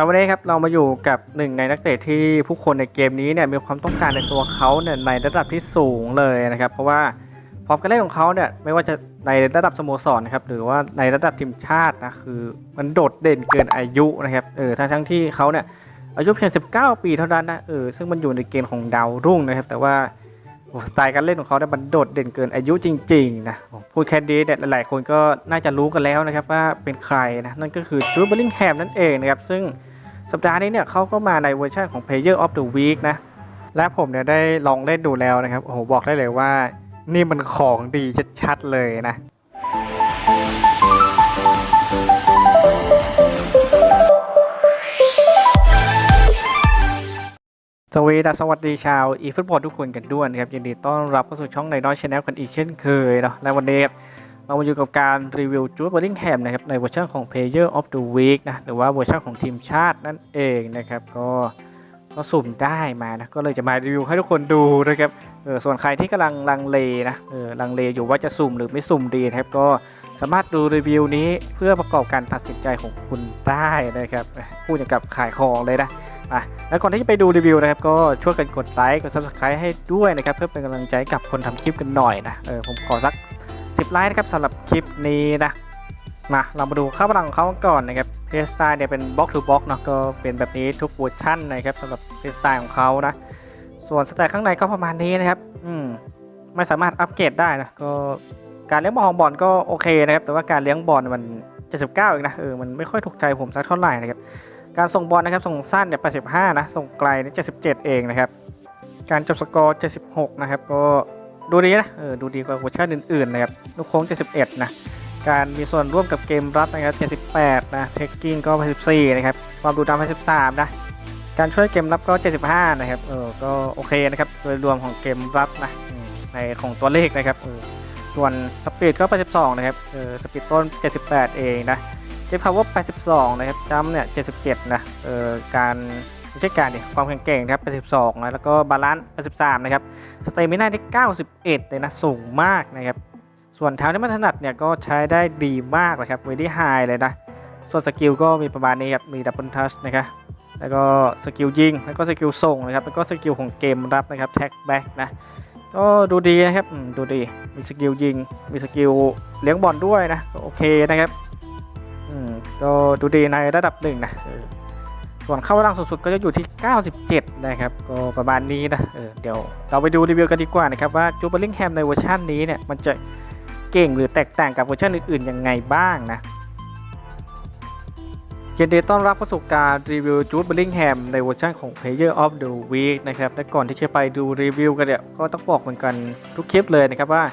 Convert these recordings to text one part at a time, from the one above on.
ครับวันนี้ครับเรามาอยู่กับหนึ่งในนักเตะที่ผู้คนในเกมนี้เนี่ยมีความต้องการในตัวเขาเนี่ยในระดับที่สูงเลยนะครับ เพราะว่าฟอร์มการเล่นของเขาเนี่ยไม่ว่าจะในระดับสโมสรนะครับหรือว่าในระดับทีมชาตินะคือมันโดดเด่นเกินอายุนะครับเออทั้งทั้งที่เขาเนี่ยอายุเพียง 19 ปีเท่านั้นนะเออซึ่งมันอยู่ในเกณฑ์ของดาวรุ่งนะครับ แต่ว่าสไตล์การเล่นของเขาเนี่ยมันโดดเด่นเกินอายุจริงๆนะผมพูดแค่นี้เนี่ยหลายๆคนก็น่าจะรู้กันแล้วนะครับว่าเป็นใครนะนั่นก็คือจูดเบลลิงแฮมนั่นเองนะครับซึ่ง สัปดาห์นี้เนี่ยเขาก็มาในเวอร์ชันของ Player of the Week นะ และผมเนี่ยได้ลองเล่นดูแล้วนะครับ โอ้โห บอกได้เลยว่า นี่มันของดีชัดๆเลยนะสวีดัสสวัสดีชาวอีฟุตบอลทุกคนกันด้วยนะครับยินดีต้อนรับเข้าสู่ช่องในน้อยชแนลกันอีกเช่นเคยเนาะและวันนี้ เรามาอยู่กับการรีวิวจูดเบอร์ลิงแฮมนะครับในเวอร์ชันของ Player of the Week นะหรือว่าเวอร์ชันของทีมชาตินั่นเองนะครับก็ก็สุ่มได้มานะก็เลยจะมารีวิวให้ทุกคนดูนะครับเออส่วนใครที่กำลังลังเลนะเออลังเลอยู่ว่าจะสุ่มหรือไม่สุ่มดีนะครับก็สามารถดูรีวิวนี้เพื่อประกอบการตัดสินใจของคุณได้นะครับพูดอย่างกับขายของเลยนะอะแล้วก่อนที่จะไปดูรีวิวนะครับก็ช่วยกันกดไลค์กด subscribe ให้ด้วยนะครับเพื่อเป็นกำลังใจกับคนทำคลิปกันหน่อยนะเออผมขอสัก 10ไลค์นะครับสำหรับคลิปนี้นะมาเรามาดูข้าพลังของเขาก่อนนะครับเพสไตล์เนี่ยเป็นบล็อกทูบล็อกเนาะก็เป็นแบบนี้ทุกเวอร์ชันนะครับสำหรับเพสไตล์ของเขานะ ส่วนสไตล์ข้างในก็ประมาณนี้นะครับ อืมไม่สามารถอัปเกรดได้นะก็การเลี้ยงบอลของบอลก็โอเคนะครับ แต่ว่าการเลี้ยงบอลมัน 79เองนะเออมันไม่ค่อยถูกใจผมสักเท่าไหร่นะครับการส่งบอลนะครับส่งสั้นเนี่ย85นะส่งไกลเนี่ย77 เองนะครับ การจบสกอร์76นะครับก็ ดูดีนะเออดูดีกว่าเวอร์ชันอื่นๆนะครับลูกโค้ง 71 นะ การมีส่วนร่วมกับเกมรับนะครับ78 นะเทคกิ้งก็ 84 นะครับ ความดูดำ83นะ การช่วยเกมรับก็ 75 นะครับ เออ ก็โอเคนะครับ โดยรวมของเกมรับนะในของตัวเลขนะครับเออส่วนสปีดก็ 82 นะครับ เออ สปีดต้น 78 เองนะเจพาวเวอร์82 นะครับจัมเนี่ย 77 นะ เออ การ ไม่ใช่การดิความแข็งแกร่งนะครับ82นะแล้วก็บาลานซ์83นะครับสเตมิน่าที่91เลยนะสูงมากนะครับส่วนเท้าที่ไม่ถนัดเนี่ยก็ใช้ได้ดีมากเลยครับเวดี้ไฮเลยนะส่วนสกิลก็มีประมาณนี้ครับมีดับเบิลทัชนะครับแล้วก็สกิลยิงแล้วก็สกิลส่งนะครับแล้วก็สกิลของเกมรับนะครับแท็กแบ็กนะก็ดูดีนะครับดูดีมีสกิลยิง มีสกิลเลี้ยงบอลด้วยนะก็โอเคนะครับอืมก็ดูดีในระดับหนึ่งนะ ส่วนเข้าร่างสูงสุดก็จะอยู่ที่ 97 นะครับก็ประมาณนี้นะเออเดี๋ยวเราไปดูรีวิวกันดีกว่านะครับว่าจูเบอร์ลิงแฮมในเวอร์ชันนี้เนี่ยมันจะเก่งหรือแตกต่างกับเวอร์ชันอื่นๆยังไงบ้างนะยินดีต้อนรับเข้าสู่การ์รีวิวจูดเบอร์ลิงแฮมในเวอร์ชันของ Player of the Week นะครับและก่อนที่จะไปดูรีวิวกันเนี่ยก็ต้องบอกเหมือนกันทุกคลิปเลยนะครับว่า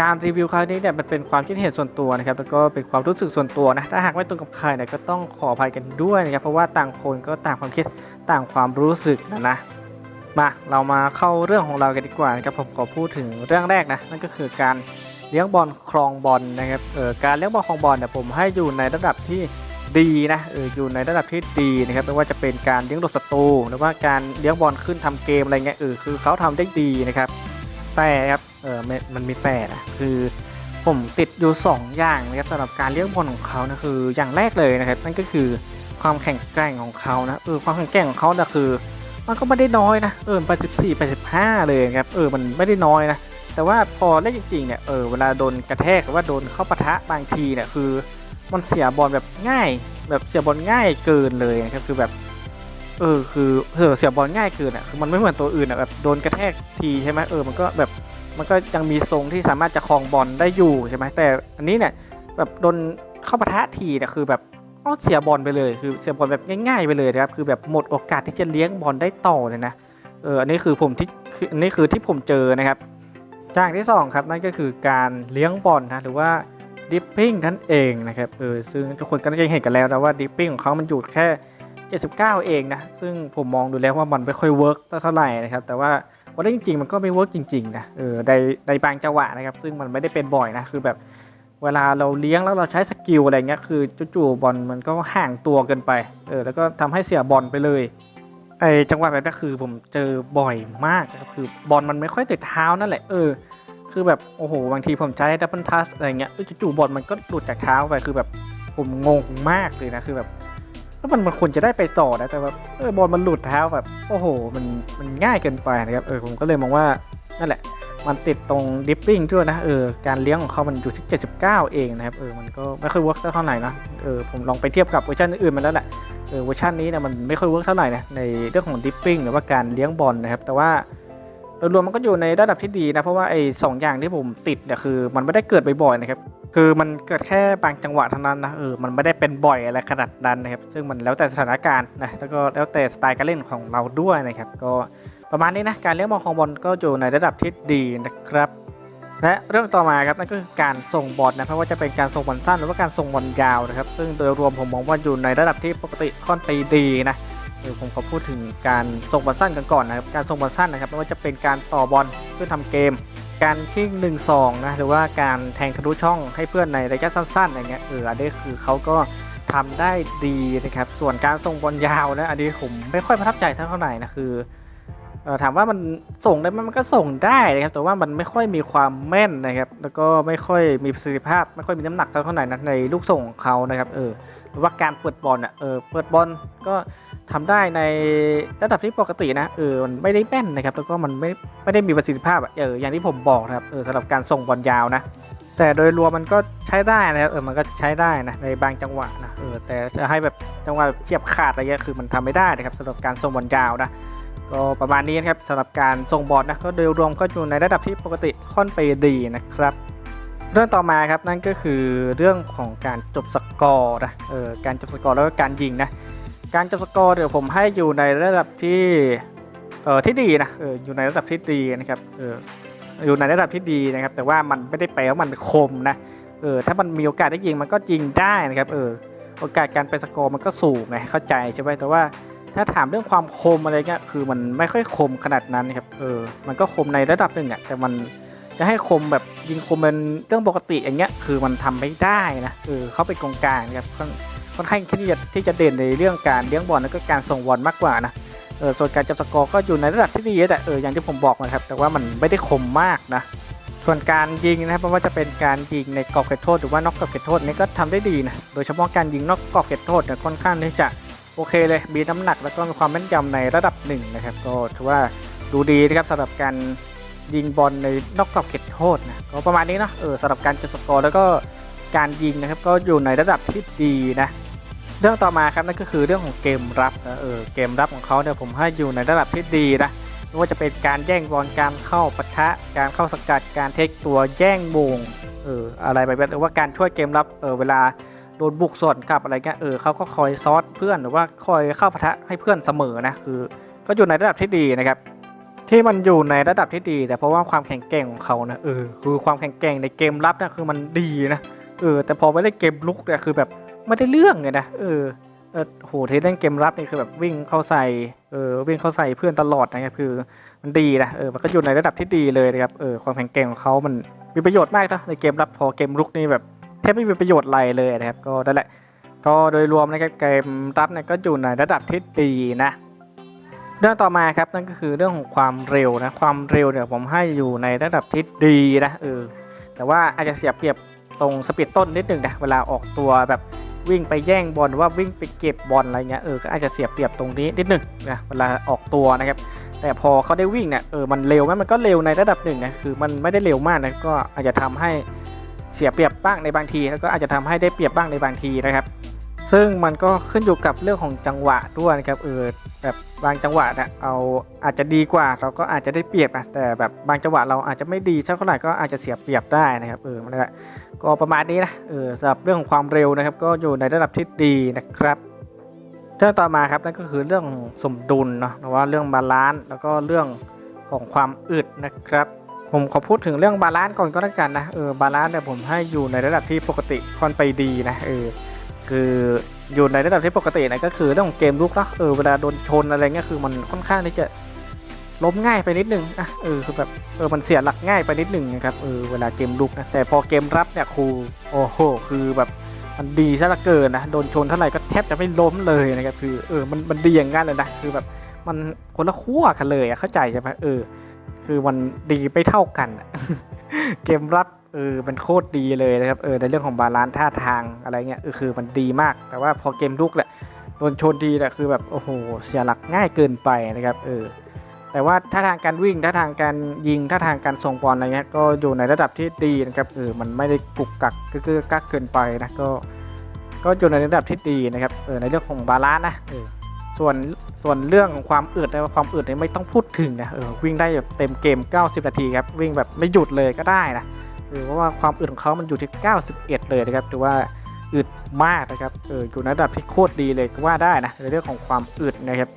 การรีวิวครั้งนี้เนี่ยมันเป็นความคิดเห็นส่วนตัวนะครับแล้วก็เป็นความรู้สึกส่วนตัวนะถ้าหากไม่ตรงกับใครเนี่ยก็ต้องขออภัยกันด้วยนะครับเพราะว่าต่างคนก็ต่างความคิดต่างความรู้สึกนะนะมาเรามาเข้าเรื่องของเรากันดีกว่านะครับผมขอพูดถึงเรื่องแรกนะนั่นก็คือการเลี้ยงบอลครองบอลนะครับเออการเลี้ยงบอลครองบอลเนี่ยผมให้อยู่ในระดับที่ดีนะเอออยู่ในระดับที่ดีนะครับไม่ว่าจะเป็นการเลี้ยงหลบศัตรูหรือว่าการเลี้ยงบอลขึ้นทำเกมอะไรเงี้ยเออคือเขาทำได้ดีนะครับ แต่ครับ เออมันมีแต่นะคือผมติดอยู่ 2 อย่างนะครับสำหรับการเลี้ยงบอลของเขานะคืออย่างแรกเลยนะครับนั่นก็คือความแข็งแกร่งของเขานะเออความแข็งแกร่งของเขานะคือ มันก็ไม่ได้น้อยนะเออ84 85เลยครับเออมันไม่ได้น้อยนะแต่ว่าพอเล่นจริงๆเนี่ยเออเวลาโดนกระแทกหรือว่าโดนเข้าปะทะบางทีเนี่ยคือ มันเสียบอลแบบง่าย แบบเสียบอลง่ายเกินเลยนะครับคือแบบ เออคือเออเสียบอลง่ายเกินอะคือมันไม่เหมือนตัวอื่นอะแบบโดนกระแทกทีใช่ไหมเออมันก็แบบมันก็ยังมีทรงที่สามารถจะครองบอลได้อยู่ใช่ไหมแต่อันนี้เนี่ยแบบโดนเข้าปะทะทีเนี่ยคือแบบเออเสียบอลไปเลย คือเสียบอลแบบง่าย ๆ ไปเลยนะครับคือแบบหมดโอกาสที่จะเลี้ยงบอลได้ต่อเลยนะเอออันนี้คือผมที่คืออันนี้คือที่ผมเจอนะครับจากที่สองครับนั่นก็คือการเลี้ยงบอลนะหรือว่าดิปปิ้งนั่นเองนะครับเออซึ่งทุกคนก็น่าจะเห็นกันแล้วนะว่าดิปปิ้งของเขามันอยู่แค่ 79 เองนะ ซึ่งผมมองดูแล้วว่ามันไม่ค่อยเวิร์กเท่าไหร่นะครับ แต่ว่าวันนี้จริงๆ มันก็ไม่เวิร์กจริงๆนะ เออในในบางจังหวะนะครับ ซึ่งมันไม่ได้เป็นบ่อยนะ คือแบบเวลาเราเลี้ยงแล้วเราใช้สกิลอะไรเงี้ย คือจู่ๆบอลมันก็ห่างตัวเกินไป เออ แล้วก็ทำให้เสียบอลไปเลย ไอจังหวะแบบนี้คือผมเจอบ่อยมากนะครับ คือบอลมันไม่ค่อยติดเท้านั่นแหละ เออ คือแบบโอ้โห บางทีผมใช้ดับเบิลทัสอะไรเงี้ยจู่ๆบอลมันก็หลุดจากเท้าไป คือแบบผมงงมากเลยนะ คือแบบ แล้วมันมันควรจะได้ไปต่อนะแต่ว่าเออบอลมันหลุดเท้าแบบ โอ้โห มันมันง่ายเกินไปนะครับเออผมก็เลยมองว่านั่นแหละ มันติดตรงดิปปิ้งด้วยนะเออการเลี้ยงของเขามันอยู่ที่ 79 เองนะครับเออมันก็ไม่ค่อยเวิร์กเท่าไหร่นะเออผมลองไปเทียบกับเวอร์ชันอื่นๆมาแล้วแหละเออเวอร์ชันนี้เนี่ยมันไม่ค่อยเวิร์กเท่าไหร่นะในเรื่องของดิปปิ้งหรือว่าการเลี้ยงบอลนะครับแต่ว่า โดยรวมมันก็อยู่ในระดับที่ดีนะ เพราะว่าไอ้สองอย่างที่ผมติดเนี่ยคือมันไม่ได้เกิดบ่อยๆนะครับ คือมันเกิดแค่บางจังหวะเท่านั้นนะเออมันไม่ได้เป็นบ่อยอะไรขนาดนั้นนะครับ ซึ่งมันแล้วแต่สถานการณ์นะแล้วก็แล้วแต่สไตล์การเล่นของเราด้วยนะครับ ก็ประมาณนี้นะการเลี้ยงบอลของบอลก็อยู่ในระดับที่ดีนะครับและเรื่องต่อมาครับนั่นก็คือการส่งบอลนะไม่ว่าจะเป็นการส่งบอลสั้นหรือว่าการส่งบอลยาวนะครับ ซึ่งโดยรวมผมมองว่าอยู่ในระดับที่ปกติค่อนไปดีนะ ดี๋ยวผมขอพูดถึงการส่งบอลสั้นกันก่อนนะครับการส่งบอลสั้นนะครับไม่ว่าจะเป็นการต่อบอลเพื่อทำเกม การทิ้งหนึ่งสองนะหรือว่าการแทงทะลุช่องให้เพื่อนในระยะสั้นๆอะไรเงี้ยเอออันนี้คือเขาก็ทำได้ดีนะครับส่วนการส่งบอลยาวนะอันนี้ผมไม่ค่อยประทับใจเท่าไหร่นะคือถามว่ามันส่งได้มันก็ส่งได้นะครับแต่ว่ามันไม่ค่อยมีความแม่นนะครับ แล้วก็ไม่ค่อยมีประสิทธิภาพ ไม่ค่อยมีน้ำหนักเท่าไหร่นะในลูกส่งของเขานะครับเออหรือว่าการเปิดบอลอะเออเปิดบอลก็ ทำได้ในระดับที่ปกตินะเออมันไม่ได้แม่นนะครับแล้วก็มันไม่ไม่ได้มีประสิทธิภาพเอออย่างที่ผมบอกนะครับเออสำหรับการส่งบอลยาวนะแต่โดยรวมมันก็ใช้ได้นะครับเออมันก็ใช้ได้นะในบางจังหวะนะเออแต่จะให้แบบจังหวะแบบเทียบขาดอะไรเงี้ยคือมันทำไม่ได้นะครับสำหรับการส่งบอลยาวนะก็ประมาณนี้นะครับสำหรับการส่งบอลนะก็โดยรวมก็อยู่ในระดับที่ปกติค่อนไปดีนะครับเรื่องต่อมาครับนั่นก็คือเรื่องของการจบสกอร์นะเออการจบสกอร์แล้วก็การยิงนะ การจบสกอร์เดี๋ยวผมให้อยู่ในระดับที่เออที่ดีนะเอออยู่ในระดับที่ดีนะครับเอออยู่ในระดับที่ดีนะครับ แต่ว่ามันไม่ได้แปลว่ามันคมนะเออถ้ามันมีโอกาสได้ยิงมันก็ยิงได้นะครับเออโอกาสการไปสกอร์มันก็สูงไงเข้าใจใช่ไหมแต่ว่าถ้าถามเรื่องความคมอะไรเงี้ยคือมันไม่ค่อยคมขนาดนั้นนะครับเออมันก็คมในระดับหนึ่งอะแต่มันจะให้คมแบบยิงคมเป็นเรื่องปกติอย่างเงี้ยคือมันทำไม่ได้นะเออเขาเป็นกองกลางนะครับ ค่อนข้างที่จะที่จะเด่นในเรื่องการเลี้ยงบอลแล้วก็การส่งบอลมากกว่านะเออส่วนการจับสกอร์ก็อยู่ในระดับที่ดีแต่เอออย่างที่ผมบอกนะครับ แต่ว่ามันไม่ได้คมมากนะส่วนการยิงนะครับไม่ว่าจะเป็นการยิงในกรอบเขตโทษหรือว่านอกกรอบเขตโทษนี่ก็ทำได้ดีนะโดยเฉพาะการยิงนอกกรอบเขตโทษเนี่ยค่อนข้างที่จะโอเคเลยมีน้ำหนักแล้วก็มีความแม่นยำในระดับหนึ่งนะครับ ก็ถือว่าดูดีนะครับสำหรับการยิงบอลในนอกกรอบเขตโทษนะก็ประมาณนี้นะเออสำหรับการจับสกอร์แล้วก็การยิงนะครับก็อยู่ในระดับที่ดีนะ เรื่องต่อมาครับนั่นก็คือเรื่องของเกมรับนะเออเกมรับของเขาเนี่ยผมให้อยู่ในระดับที่ดีนะไม่ว่าจะเป็นการแย่งบอลการเข้าปะทะ การเข้าสกัดการเทคตัวแย่งมงเอออะไรแบบนี้หรือว่าการช่วยเกมรับเออเวลาโดนบุกสวนกลับอะไรเงี้ยเออเขาก็คอยซอสเพื่อนหรือว่าคอยเข้าปะทะให้เพื่อนเสมอนะคือก็อยู่ในระดับที่ดีนะครับที่มันอยู่ในระดับที่ดี แต่เพราะว่าความแข็งแกร่งของเขานะเออคือความแข็งแกร่งในเกมรับนะคือมันดีนะเออแต่พอไปเล่นเกมลุกเนี่ยคือแบบ ไม่ได้เรื่องเลยนะเออเออโหเทเล่นเกมรับนี่คือแบบวิ่งเข้าใส่เออวิ่งเข้าใส่เพื่อนตลอดนะครับคือมันดีนะเออมันก็อยู่ในระดับที่ดีเลยนะครับเออความแข็งแกร่งของเขามันมีประโยชน์มากนะในเกมรับพอเกมรุกนี่แบบแทบไม่มีประโยชน์อะไรเลยนะครับก็นั่นแหละ ก็โดยรวมนะครับเกมรับเนี่ยก็อยู่ในระดับที่ดีนะเรื่องต่อมาครับนั่นก็คือเรื่องของความเร็วนะความเร็วเนี่ยผมให้อยู่ในระดับที่ดีนะเออแต่ว่าอาจจะเสียเปรียบตรงสปีดต้นนิดหนึ่งนะเวลาออกตัวแบบ วิ่งไปแย่งบอลว่าวิ่งไปเก็บบอลอะไรเงี้ยเออก็อาจจะเสียเปรียบตรงนี้นิดหนึ่งนะเวลาออกตัวนะครับ แต่พอเขาได้วิ่งเนี่ยเออมันเร็วไหมมันก็เร็วในระดับหนึ่งนะคือมันไม่ได้เร็วมากนะก็อาจจะทำให้เสียเปรียบบ้างในบางที แล้วก็อาจจะทำให้ได้เปรียบบ้างในบางทีนะครับ ซึ่งมันก็ขึ้นอยู่กับเรื่องของจังหวะด้วยนะครับเออแบบบางจังหวะนะเอาอาจจะดีกว่าเราก็อาจจะได้เปรียบนะแต่แบบบางจังหวะเราอาจจะไม่ดีเท่าไหร่ก็อาจจะเสียเปรียบได้นะครับเออมันแหละ ก็ประมาณนี้นะเออสำหรับเรื่องของความเร็วนะครับ ก็อยู่ในระดับที่ดีนะครับ เรื่องต่อมาครับนั่นก็คือเรื่องสมดุลเนาะหรือว่าเรื่องบาลานซ์แล้วก็เรื่องของความอึดนะครับ ผมขอพูดถึงเรื่องบาลานซ์ก่อนก็แล้วกันนะเออบาลานซ์เนี่ยผมให้อยู่ในระดับที่ปกติค่อนไปดีนะเออคืออยู่ในระดับที่ปกตินะก็คือเรื่องเกมลุกเนาะเออเวลาโดนชนอะไรเงี้ยคือมันค่อนข้างที่จะ ล้มง่ายไปนิดนึงอะเออคือแบบเออมันเสียหลักง่ายไปนิดนึงนะครับเออเวลาเกมลุกนะแต่พอเกมรับเนี่ยครูโอ้โหคือแบบมันดีซะเหลือเกินนะโดนชนเท่าไหร่ก็แทบจะไม่ล้มเลยนะครับคือเออมันมันดีอย่างงั้นเลยนะคือแบบมันคนละขั้วกันเลยอะเข้าใจใช่ไหมเออ คือมันดีไม่เท่ากันเกมรับเออมันโคตรดีเลยนะครับเออในเรื่องของบาลานซ์ท่าทางอะไรเงี้ยเออคือมันดีมากแต่ว่าพอเกมลุกแหละโดนชนทีแต่คือแบบโอ้โหเสียหลักง่ายเกินไปนะครับเออ แต่ว่าถ้าทางการวิ่งถ้าทางการยิงถ้าทางการส่งบอลอะไรเงี้ยก็อยู่ในระดับที่ดีนะครับเออมันไม่ได้กุกกักกึกกึกกักเกินไปนะก็ก็อยู่ในระดับที่ดีนะครับเออในเรื่องของบาลานซ์นะเออส่วนส่วนเรื่องของความอึดนะความอึดเนี่ยไม่ต้องพูดถึงนะเออวิ่งได้แบบเต็มเกม 90 นาทีครับวิ่งแบบไม่หยุดเลยก็ได้นะเออเพราะว่าความอึดของเขามันอยู่ที่ 91 เลยนะครับถือว่าอึดมากนะครับเอออยู่ในระดับที่โคตรดีเลยก็ว่าได้นะในเรื่องของความอึดนะครับ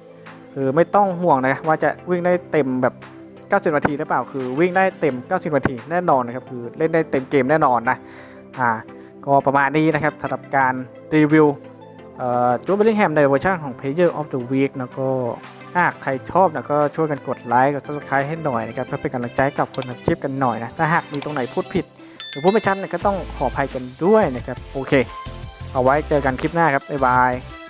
คือไม่ต้องห่วงนะว่าจะวิ่งได้เต็มแบบ 90 นาทีหรือเปล่า คือวิ่งได้เต็ม 90 นาทีแน่นอนนะครับ คือเล่นได้เต็มเกมแน่นอนนะ อ่า ก็ประมาณนี้นะครับสำหรับการรีวิวเอ่อจูเบลลิงแฮมในเวอร์ชันของ Player of the Week แล้วก็ถ้าหากใครชอบนะก็ช่วยกันกดไลค์กด subscribe ให้หน่อยนะครับเพื่อเป็นกำลังใจกับคนทำคลิปกันหน่อยนะ ถ้าหากมีตรงไหนพูดผิด หรือพูดไม่ชัดเนี่ยก็ต้องขออภัยกันด้วยนะครับ โอเค เอาไว้เจอกันคลิปหน้าครับ บ๊ายบาย